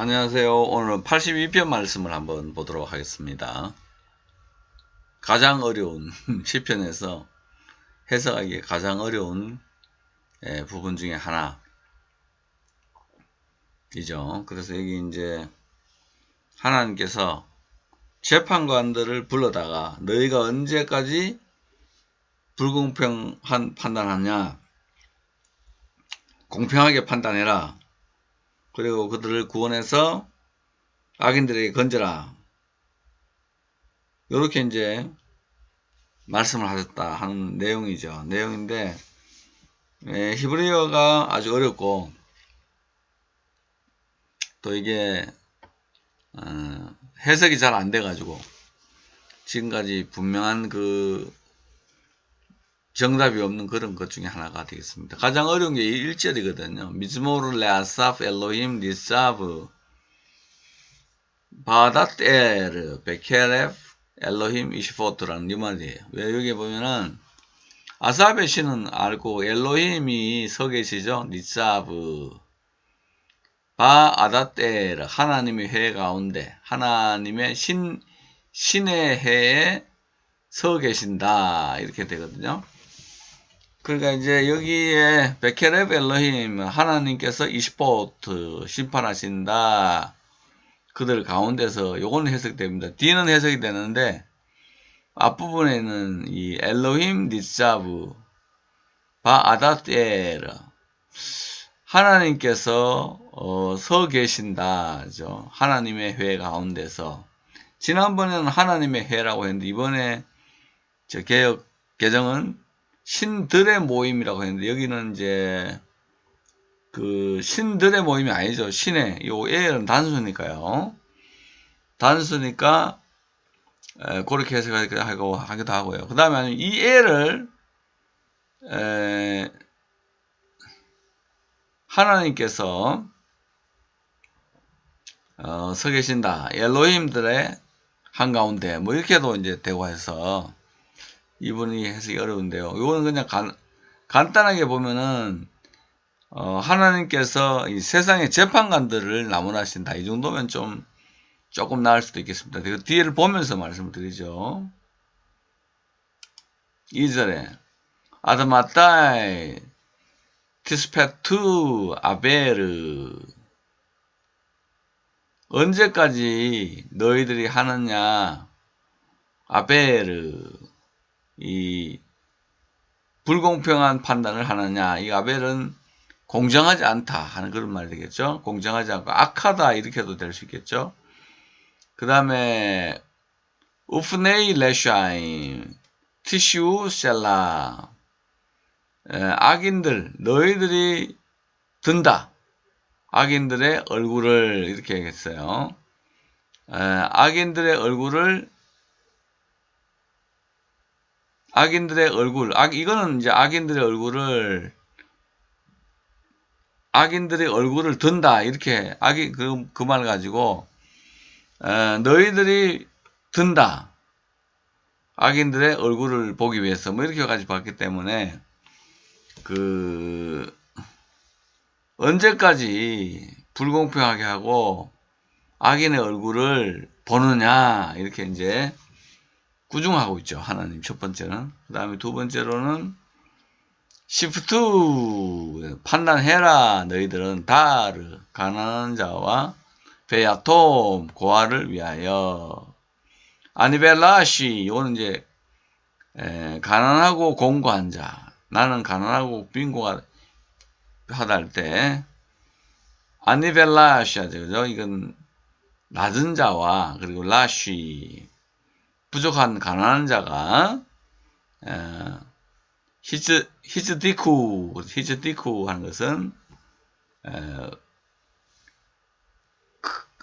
안녕하세요. 오늘은 82편 말씀을 한번 보도록 하겠습니다. 가장 어려운 시편에서 해석하기 가장 어려운 예, 부분 중에 하나. 이죠. 그래서 여기 이제 하나님께서 재판관들을 불러다가 너희가 언제까지 불공평한 판단하냐? 공평하게 판단해라. 그리고 그들을 구원해서 악인들에게 건져라. 이렇게 이제 말씀을 하셨다 하는 내용이죠. 내용인데 에, 히브리어가 아주 어렵고 또 이게 어, 해석이 잘 안 돼가지고 지금까지 분명한 그 정답이 없는 그런 것 중에 하나가 되겠습니다. 가장 어려운 게 1절이거든요. 미즈모르 레아사프 엘로힘 니사브 바다테르 베케레프 엘로힘 이시포트라는 이 말이에요. 왜 여기 보면은 아사베 씨는 알고 엘로힘이 서 계시죠. 니사브 바 아다테르 하나님의 해 가운데 하나님의 신 신의 해에 서 계신다 이렇게 되거든요. 그러니까 이제 여기에 베케레브 엘로힘 하나님께서 이시포트 심판하신다. 그들 가운데서 요거는 해석됩니다. D는 해석이 되는데 앞부분에는 이 엘로힘 니사브 바 아다테르 하나님께서 어, 서 계신다죠. 하나님의 회 가운데서 지난번에는 하나님의 해라고 했는데 이번에 저 개혁 개정은 신들의 모임이라고 했는데 여기는 이제 그 신들의 모임이 아니죠. 신의 요 A는 단수니까요. 단수니까 에, 그렇게 해석하고 하기도 하고요. 그 다음에 이 A를 에, 하나님께서 어, 서 계신다. 엘로힘들의 한가운데 뭐 이렇게도 이제 되고 해서 이분이 해석이 어려운데요. 이거는 그냥 간, 간단하게 보면은 어, 하나님께서 이 세상의 재판관들을 나무라신다. 이 정도면 좀 조금 나을 수도 있겠습니다. 그 뒤를 보면서 말씀을 드리죠. 2절에 아드마타이 티스페투 아베르 언제까지 너희들이 하느냐 아베르 이 불공평한 판단을 하느냐. 이 아벨은 공정하지 않다 하는 그런 말이 되겠죠. 공정하지 않고 악하다 이렇게도 될 수 있겠죠. 그 다음에 우프네이 레샤임 티슈 셀라 악인들 너희들이 든다. 악인들의 얼굴을 이렇게 했어요. 악인들의 얼굴을 악인들의 얼굴, 악, 이거는 이제 악인들의 얼굴을, 악인들의 얼굴을 든다. 이렇게, 악이, 그, 그 말 가지고, 에, 너희들이 든다. 악인들의 얼굴을 보기 위해서, 뭐 이렇게 가지고 봤기 때문에, 그, 언제까지 불공평하게 하고, 악인의 얼굴을 보느냐, 이렇게 이제, 구중하고 있죠. 하나님 첫 번째는. 그 다음에 두 번째로는 시프트. 판단해라. 너희들은 다르. 가난한 자와 베야톰 고아를 위하여. 아니벨라시. 이거는 이제 에, 가난하고 공고한 자. 나는 가난하고 빈고가 하다 할 때 아니벨라시 하죠. 그죠? 이건 낮은 자와 그리고 라시 부족한 가난한 자가 에, 히즈 히즈디쿠 히즈디쿠 하는 것은 에,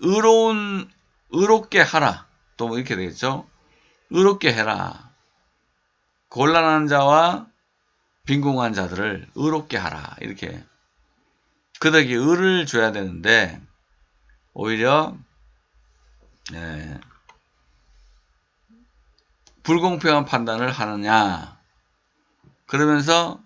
의로운 의롭게 하라. 또 뭐 이렇게 되겠죠? 의롭게 해라. 곤란한 자와 빈궁한 자들을 의롭게 하라. 이렇게. 그들에게 의를 줘야 되는데 오히려 에, 불공평한 판단을 하느냐. 그러면서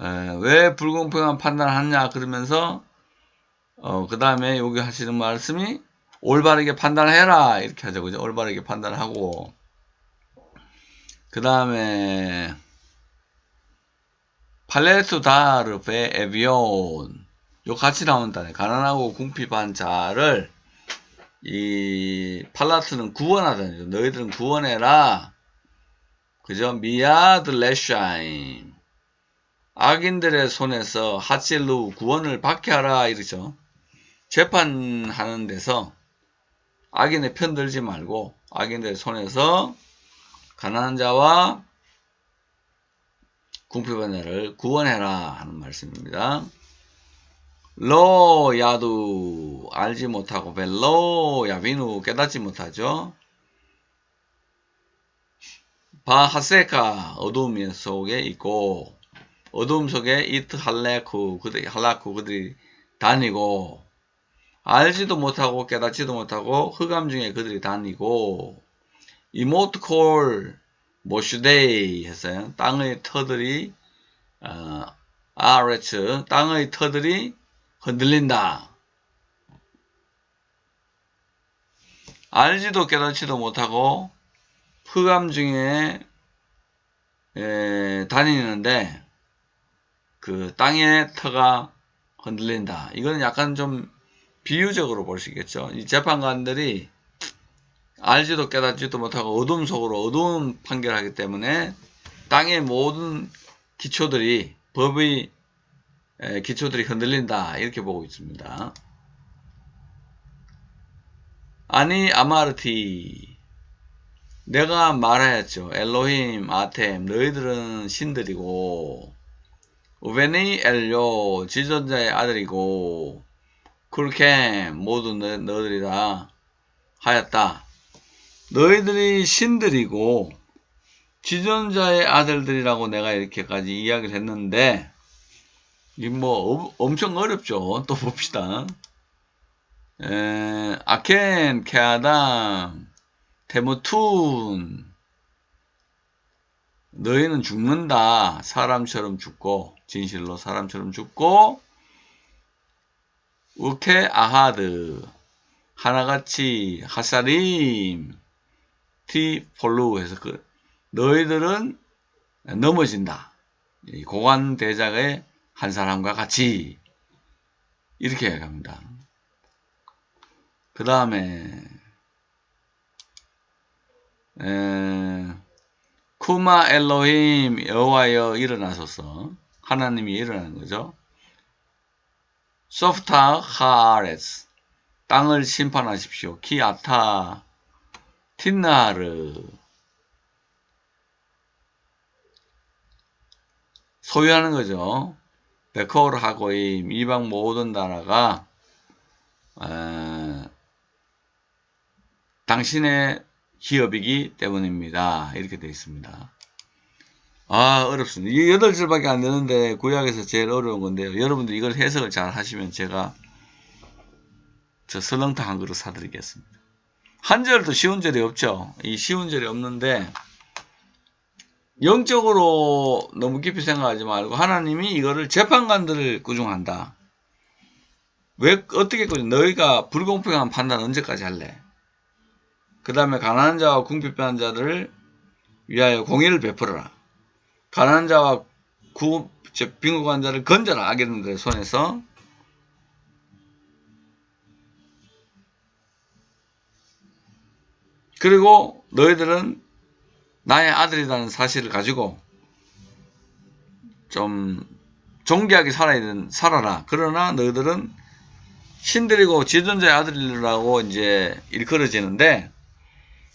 에, 왜 불공평한 판단을 하느냐 그러면서 어, 그 다음에 여기 하시는 말씀이 올바르게 판단해라. 이렇게 하죠. 그죠? 올바르게 판단하고. 그 다음에 팔레투 다르베 에비온. 요 같이 나온다네. 가난하고 궁핍한 자를 이 팔라트는 구원하다니. 너희들은 구원해라. 그죠? 미야드 레샤임. 악인들의 손에서 하칠루 구원을 받게 하라 이러죠. 재판하는 데서 악인의 편 들지 말고 악인들의 손에서 가난한 자와 궁핍한 자를 구원해라 하는 말씀입니다. 로 야두 알지 못하고 벨로 야비누 깨닫지 못하죠. 바 하세카 어둠 속에 있고 어둠 속에 이트 할레쿠 그들이 할라쿠 그들이 다니고 알지도 못하고 깨닫지도 못하고 흑암 중에 그들이 다니고 이모트콜 모슈데이 했어요. 땅의 터들이 어, 아레츠 땅의 터들이 흔들린다. 알지도 깨닫지도 못하고 흑암 중에 에, 다니는데 그 땅의 터가 흔들린다. 이거는 약간 좀 비유적으로 볼 수 있겠죠. 이 재판관들이 알지도 깨닫지도 못하고 어둠 속으로 어두운 판결하기 때문에 땅의 모든 기초들이 법의 에, 기초들이 흔들린다 이렇게 보고 있습니다. 아니 아마르티 내가 말하였죠. 엘로힘 아템 너희들은 신들이고 우베니 엘요 지존자의 아들이고 그렇게 모두 너, 너희들이 다 하였다. 너희들이 신들이고 지존자의 아들들이라고 내가 이렇게까지 이야기를 했는데 이 뭐 엄청 어렵죠. 또 봅시다. 에, 아켄, 케아담, 테무툰 너희는 죽는다. 사람처럼 죽고 진실로 사람처럼 죽고 우케 아하드 하나같이 하사림 티폴루 해서 그 너희들은 넘어진다. 이 고관 대작의 한 사람과 같이 이렇게 얘기합니다. 그 다음에 쿠마 엘로힘 여호와여 일어나소서 하나님이 일어나는 거죠. 소프타 하레스 땅을 심판하십시오. 키아타 틴나르 소유하는 거죠. 하고임 이방 모든 나라가 에, 당신의 기업이기 때문입니다. 이렇게 되어 있습니다. 아 어렵습니다. 이 8줄밖에 안 되는데 구약에서 제일 어려운 건데요. 여러분들 이걸 해석을 잘 하시면 제가 저 설렁탕 한 그릇 사드리겠습니다. 한 절도 쉬운 절이 없죠. 이 쉬운 절이 없는데 영적으로 너무 깊이 생각하지 말고 하나님이 이거를 재판관들을 꾸중한다. 왜 어떻게 꾸중? 너희가 불공평한 판단 언제까지 할래? 그 다음에 가난한 자와 궁핍한 자들을 위하여 공의를 베풀어라. 가난한 자와 구, 빈곤한 자를 건져라. 악인들의 손에서. 그리고 너희들은 나의 아들이라는 사실을 가지고 좀 존귀하게 살아야 된, 살아라. 그러나 너희들은 신들이고 지존자의 아들이라고 이제 일컬어지는데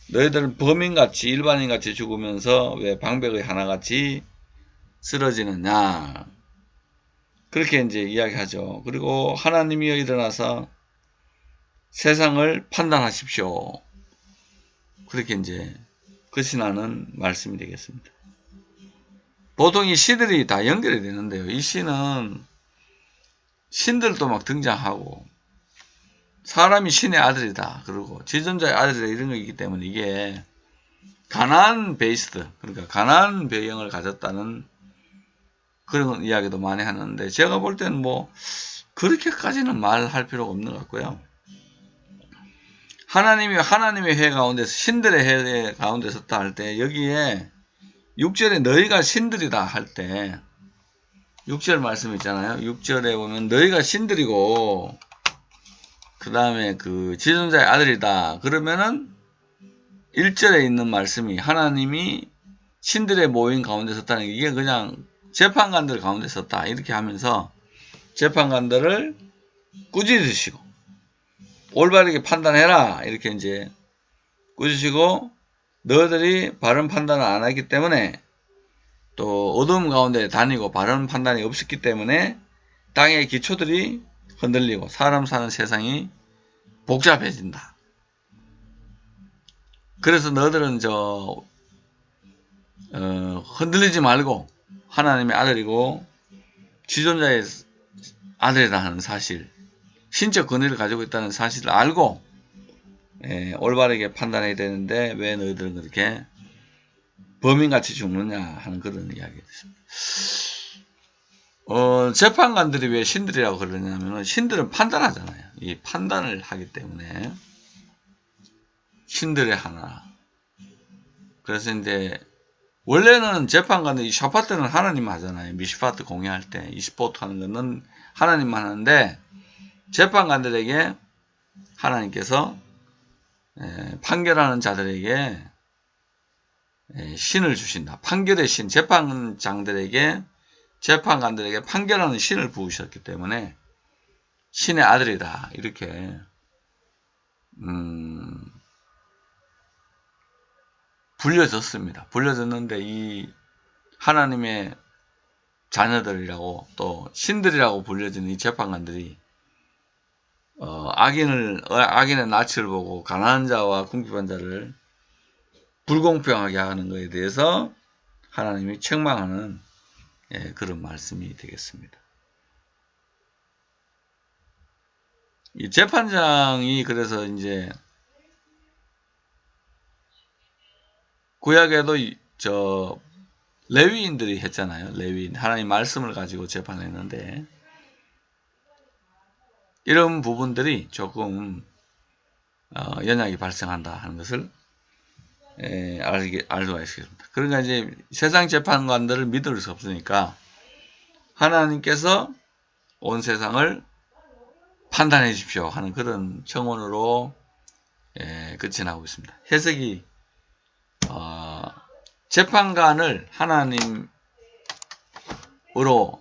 너희들은 범인같이 일반인같이 죽으면서 왜 방백의 하나같이 쓰러지느냐 그렇게 이제 이야기하죠. 그리고 하나님이여 일어나서 세상을 판단하십시오. 그렇게 이제 끝이 나는 말씀이 되겠습니다. 보통 이 시들이 다 연결이 되는데요. 이 시는 신들도 막 등장하고 사람이 신의 아들이다. 그리고 지존자의 아들이다. 이런 거이기 때문에 이게 가난 베이스드 그러니까 가난 배경을 가졌다는 그런 이야기도 많이 하는데 제가 볼 때는 뭐 그렇게까지는 말할 필요가 없는 것 같고요. 하나님이 하나님의 해 가운데서 신들의 해 가운데 섰다 할 때 여기에 6절에 너희가 신들이다 할 때 6절 말씀 있잖아요. 6절에 보면 너희가 신들이고 그 다음에 그 지존자의 아들이다. 그러면은 1절에 있는 말씀이 하나님이 신들의 모임 가운데 섰다는 게 이게 그냥 재판관들 가운데 섰다. 이렇게 하면서 재판관들을 꾸짖으시고 올바르게 판단해라. 이렇게 이제 꾸짖으시고 너희들이 바른 판단을 안 했기 때문에 또 어둠 가운데 다니고 바른 판단이 없었기 때문에 땅의 기초들이 흔들리고 사람 사는 세상이 복잡해진다. 그래서 너희들은 저 어, 흔들리지 말고 하나님의 아들이고 지존자의 아들이라는 사실, 신적 권위를 가지고 있다는 사실을 알고 예, 올바르게 판단해야 되는데 왜 너희들은 그렇게 범인같이 죽느냐 하는 그런 이야기였습니다. 어, 재판관들이 왜 신들이라고 그러냐면 신들은 판단하잖아요. 이 판단을 하기 때문에 신들의 하나. 그래서 이제 원래는 재판관들이 샤파트는 하나님 하잖아요. 미시파트 공유할 때 이스포트 하는 거는 하나님만 하는데 재판관들에게 하나님께서 에, 판결하는 자들에게 에, 신을 주신다. 판결의 신, 재판장들에게 재판관들에게 판결하는 신을 부으셨기 때문에 신의 아들이다. 이렇게 음, 불려졌습니다. 불려졌는데 이 하나님의 자녀들이라고 또 신들이라고 불려지는 이 재판관들이 어, 악인을 어, 악인의 낯을 보고 가난한 자와 궁핍한 자를 불공평하게 하는 것에 대해서 하나님이 책망하는 예, 그런 말씀이 되겠습니다. 이 재판장이 그래서 이제 구약에도 이- 저 레위인들이 했잖아요. 레위인 하나님 말씀을 가지고 재판했는데 이런 부분들이 조금 어, 연약이 발생한다 하는 것을 에, 알게, 알 수가 있습니다. 그러니까 이제 세상 재판관들을 믿을 수 없으니까 하나님께서 온 세상을 판단해 주십시오 하는 그런 청원으로 에, 끝이 나고 있습니다. 해석이 어, 재판관을 하나님으로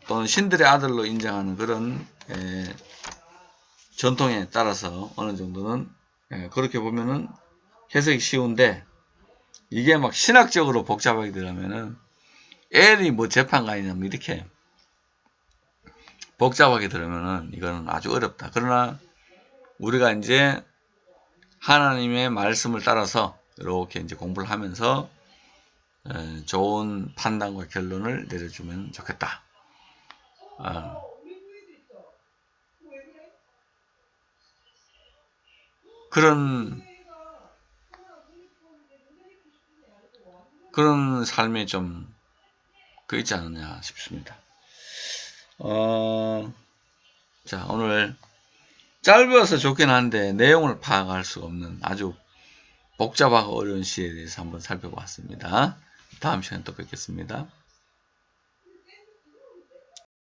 또는 신들의 아들로 인정하는 그런 에, 전통에 따라서 어느 정도는 에, 그렇게 보면은 해석이 쉬운데 이게 막 신학적으로 복잡하게 들어가면은 엘이 뭐 재판관이냐면 이렇게 복잡하게 들으면은 이거는 아주 어렵다. 그러나 우리가 이제 하나님의 말씀을 따라서 이렇게 이제 공부를 하면서 에, 좋은 판단과 결론을 내려주면 좋겠다. 어. 그런 그런 삶이 좀그 있지 않느냐 싶습니다. 어, 자 오늘 짧아서 좋긴 한데 내용을 파악할 수가 없는 아주 복잡하고 어려운 시에 대해서 한번 살펴봤습니다. 다음 시간에 또 뵙겠습니다.